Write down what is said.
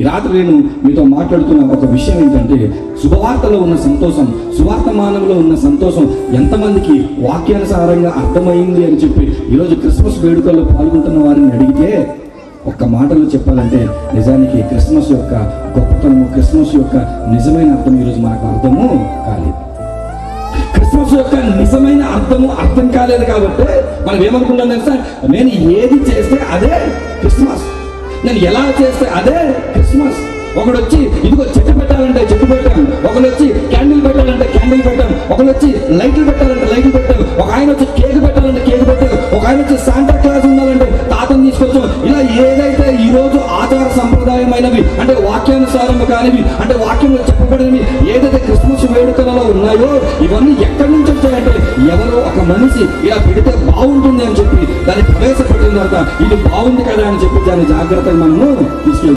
ఈ రాత్రి నేను మీతో మాట్లాడుతున్న ఒక విషయం ఏంటంటే శుభవార్తలో ఉన్న సంతోషం సువార్తమానంలో ఉన్న సంతోషం ఎంతమందికి వాక్యానుసారంగా అర్థమైంది అని చెప్పి ఈరోజు క్రిస్మస్ వేడుకల్లో పాల్గొంటున్న వారిని అడిగితే ఒక్క మాటలో చెప్పాలంటే నిజానికి క్రిస్మస్ యొక్క గొప్పతనము క్రిస్మస్ యొక్క నిజమైన అర్థం ఈరోజు మనకు అర్థము కాలేదు. క్రిస్మస్ యొక్క నిజమైన అర్థము అర్థం కాలేదు కాబట్టి మనం ఏమనుకుంటాం తెలుసా? నేను ఏది చేస్తే అదే క్రిస్మస్. నేను ఎలా చేస్తే అదే క్రిస్మస్? ఒకడు వచ్చి ఇదిగో చెట్టు పెట్టాలంటే చెట్టు పెట్టాం. ఒకడు వచ్చి క్యాండిల్ పెట్టాలంటే క్యాండిల్ పెట్టాం. ఒకడు వచ్చి లైట్లు పెట్టాలంటే లైట్లు పెట్టాం. ఒక ఆయన వచ్చి కేక్ పెట్టాలంటే కేక్ పెట్టాం. ఒక ఆయన వచ్చి శాంటా క్లాస్ ఉండాలంటే తాతను తీసుకొచ్చాం. సంప్రదాయమైనవి అంటే వాక్యానుసారం కానివి అంటే వాక్యంలో చెప్పబడినవి ఏదైతే క్రిస్మస్ వేడుకలలో ఉన్నాయో ఇవన్నీ ఎక్కడి నుంచి వచ్చాయంటే ఎవరో ఒక మనిషి ఇలా పెడితే బాగుంటుంది అని చెప్పి దాన్ని ప్రవేశపెట్టిన తర్వాత ఇది బాగుంది కదా అని చెప్పి దాన్ని జాగ్రత్తగా మనము